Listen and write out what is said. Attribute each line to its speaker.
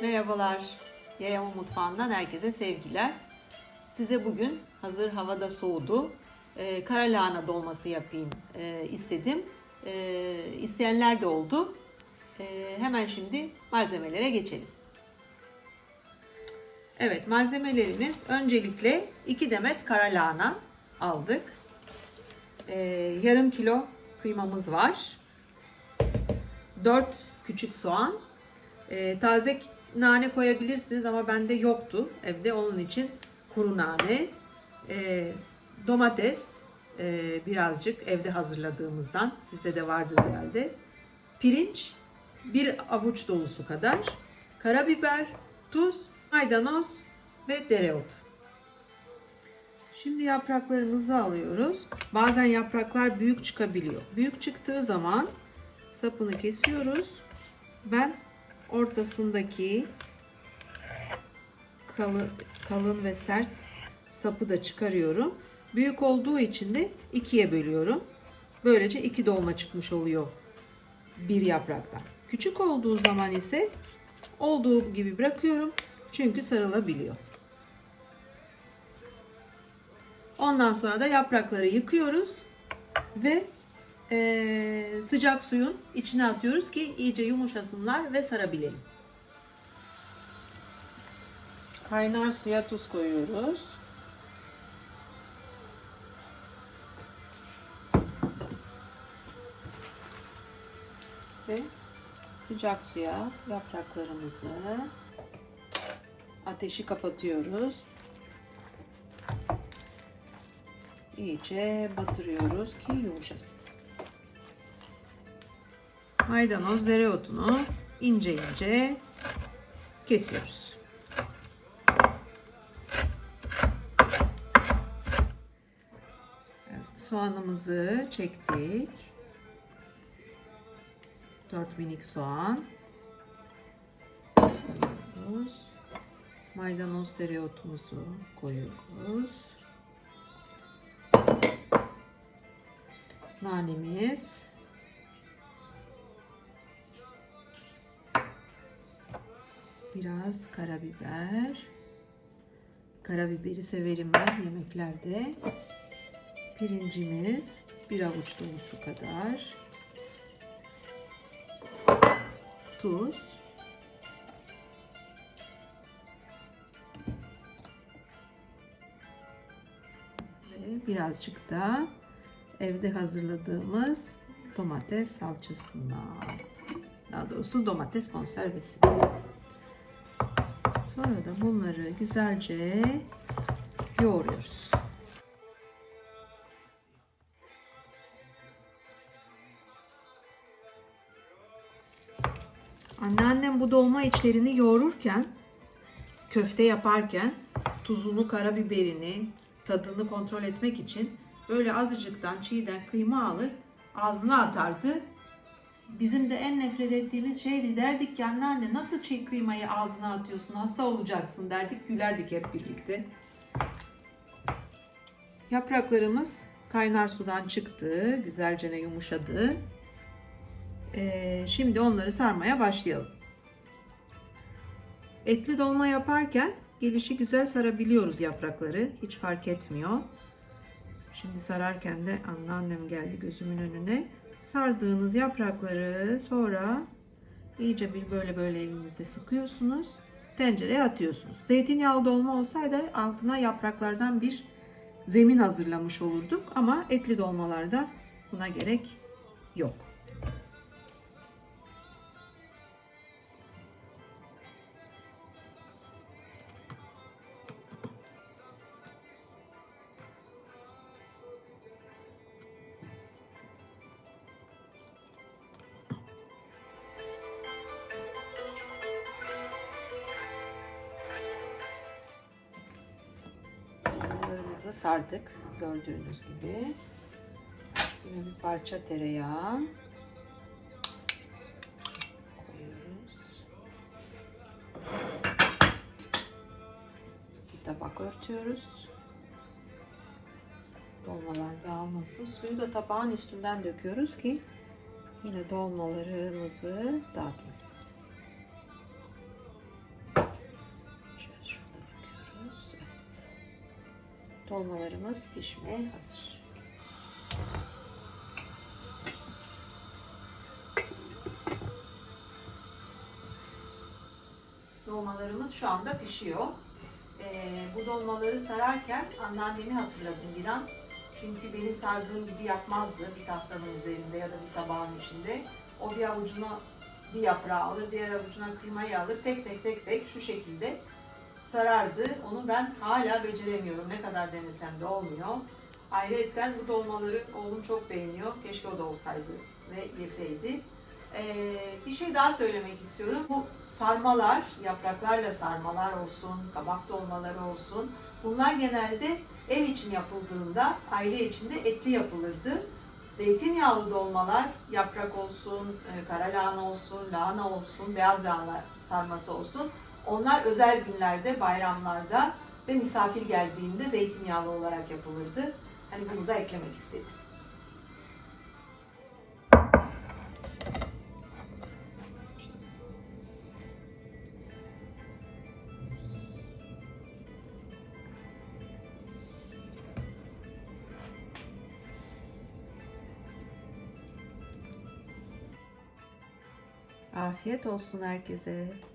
Speaker 1: Merhabalar. Yayama Mutfağı'ndan herkese sevgiler. Size bugün hazır havada soğudu. E, kara lahana dolması yapayım e, istedim. E, isteyenler de oldu. E, hemen şimdi malzemelere geçelim. Evet malzemelerimiz öncelikle 2 demet kara lahana aldık. E, yarım kilo kıymamız var. 4 küçük soğan, e, taze nane koyabilirsiniz ama bende yoktu evde onun için kuru nane, e, domates e, birazcık evde hazırladığımızdan sizde de vardır herhalde. Pirinç bir avuç dolusu kadar, karabiber, tuz, maydanoz ve dereotu. Şimdi yapraklarımızı alıyoruz. Bazen yapraklar büyük çıkabiliyor. Büyük çıktığı zaman sapını kesiyoruz. Ben ortasındaki kalın, kalın ve sert sapı da çıkarıyorum. Büyük olduğu için de ikiye bölüyorum. Böylece iki dolma çıkmış oluyor bir yapraktan. Küçük olduğu zaman ise olduğu gibi bırakıyorum. Çünkü sarılabiliyor. Ondan sonra da yaprakları yıkıyoruz ve e, sıcak suyun içine atıyoruz ki iyice yumuşasınlar ve sarabilelim. Kaynar suya tuz koyuyoruz. Ve sıcak suya yapraklarımızı ateşi kapatıyoruz. iyice batırıyoruz ki yumuşasın. Maydanoz dereotunu ince ince kesiyoruz. Evet, soğanımızı çektik. 4 minik soğan koyuyoruz. Maydanoz dereotumuzu koyuyoruz. nanemiz. Biraz karabiber. Karabiberi severim ben yemeklerde. Pirincimiz bir avuç dolusu kadar. Tuz. Ve birazcık da evde hazırladığımız domates salçasından. Daha doğrusu domates konservesi. Sonra da bunları güzelce yoğuruyoruz. Anneannem bu dolma içlerini yoğururken, köfte yaparken tuzunu, karabiberini, tadını kontrol etmek için böyle azıcıktan çiğden kıyma alır ağzına atardı. Bizim de en nefret ettiğimiz şeydi derdik ki anneanne nasıl çiğ kıymayı ağzına atıyorsun hasta olacaksın derdik gülerdik hep birlikte. Yapraklarımız kaynar sudan çıktı güzelce yumuşadı. Ee, şimdi onları sarmaya başlayalım. Etli dolma yaparken gelişi güzel sarabiliyoruz yaprakları hiç fark etmiyor. Şimdi sararken de anneannem geldi gözümün önüne. Sardığınız yaprakları sonra iyice bir böyle böyle elinizde sıkıyorsunuz. Tencereye atıyorsunuz. Zeytinyağlı dolma olsaydı altına yapraklardan bir zemin hazırlamış olurduk. Ama etli dolmalarda buna gerek yok. Dolmalarımızı sardık gördüğünüz gibi. Üstüne bir parça tereyağı koyuyoruz. Bir tabak örtüyoruz. Dolmalar dağılmasın. Suyu da tabağın üstünden döküyoruz ki yine dolmalarımızı dağıtmasın. Dolmalarımız pişmeye hazır. Dolmalarımız şu anda pişiyor. Ee, bu dolmaları sararken anneannemi hatırladım bir an. Çünkü benim sardığım gibi yapmazdı bir tahtanın üzerinde ya da bir tabağın içinde. O bir avucuna bir yaprağı alır, diğer avucuna kıymayı alır. Tek tek tek tek şu şekilde sarardı. Onu ben hala beceremiyorum. Ne kadar denesem de olmuyor. Ayrıca bu dolmaları oğlum çok beğeniyor. Keşke o da olsaydı ve yeseydi. Ee, bir şey daha söylemek istiyorum. Bu sarmalar, yapraklarla sarmalar olsun, kabak dolmaları olsun. Bunlar genelde ev için yapıldığında aile içinde etli yapılırdı. Zeytinyağlı dolmalar, yaprak olsun, e, kara lahana olsun, lahana olsun, beyaz lahana sarması olsun. Onlar özel günlerde, bayramlarda ve misafir geldiğinde zeytinyağlı olarak yapılırdı. Hani bunu da eklemek istedim. Afiyet olsun herkese.